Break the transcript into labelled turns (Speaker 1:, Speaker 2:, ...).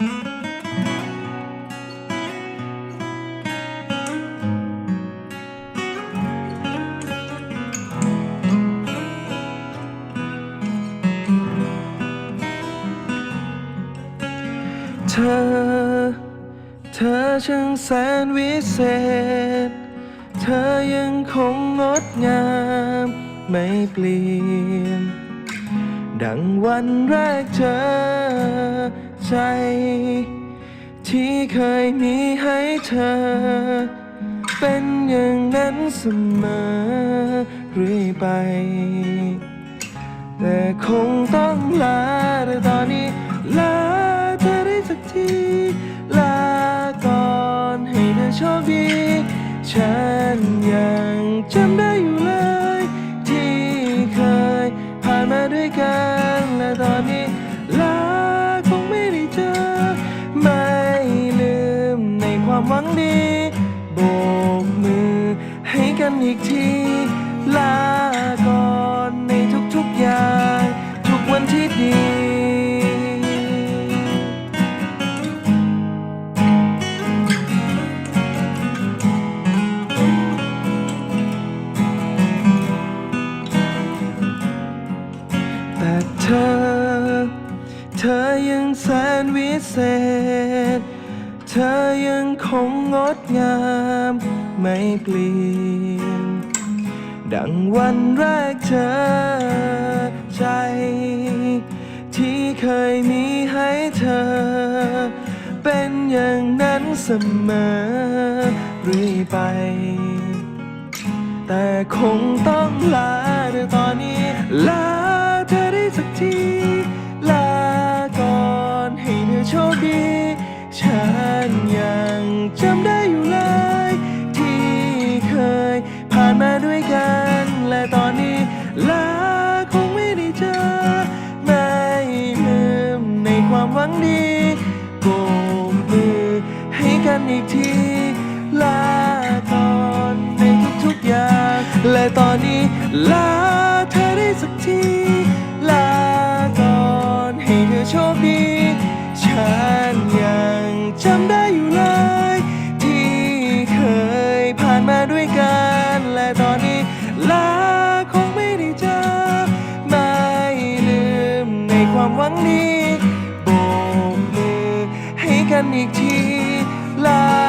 Speaker 1: เธอ เธอช่างแสนวิเศษ เธอยังคงงดงามไม่เปลี่ยน ดังวันแรกเจอ ใจ ที่เคยมีให้เธอ เป็นอย่างนั้นเสมอเรื่อยไป แต่คงต้องลาแต่ตอนนี้ลาเธอได้สักที ลาก่อนให้เธอโชคดี ฉันยังจำได้อยู่เลย ที่เคยผ่านมาด้วยกัน ความหวังดี โบกมือให้กันอีกที ลาก่อนในทุกๆอย่าง ทุกวันที่ดี แต่เธอ เธอยังแสนวิเศษ เธอยังคงงดงามไม่เปลี่ยน ดังวันแรกเจอใจ ที่เคยมีให้เธอ เป็นอย่างนั้นเสมอเรื่อยไป แต่คงต้องลาในตอนนี้ลาเธอได้สักที กันอีกทีลาก่อนในทุกๆอย่างและตอนนี้ลาเธอได้สักทีลาก่อนให้เธอโชคดีฉันยังจำได้อยู่เลย ที่เคยผ่านมาด้วยกันและตอนนี้ลาคงไม่ได้เจอไม่ลืมในความหวังดีโบกมือให้กันอีกที love.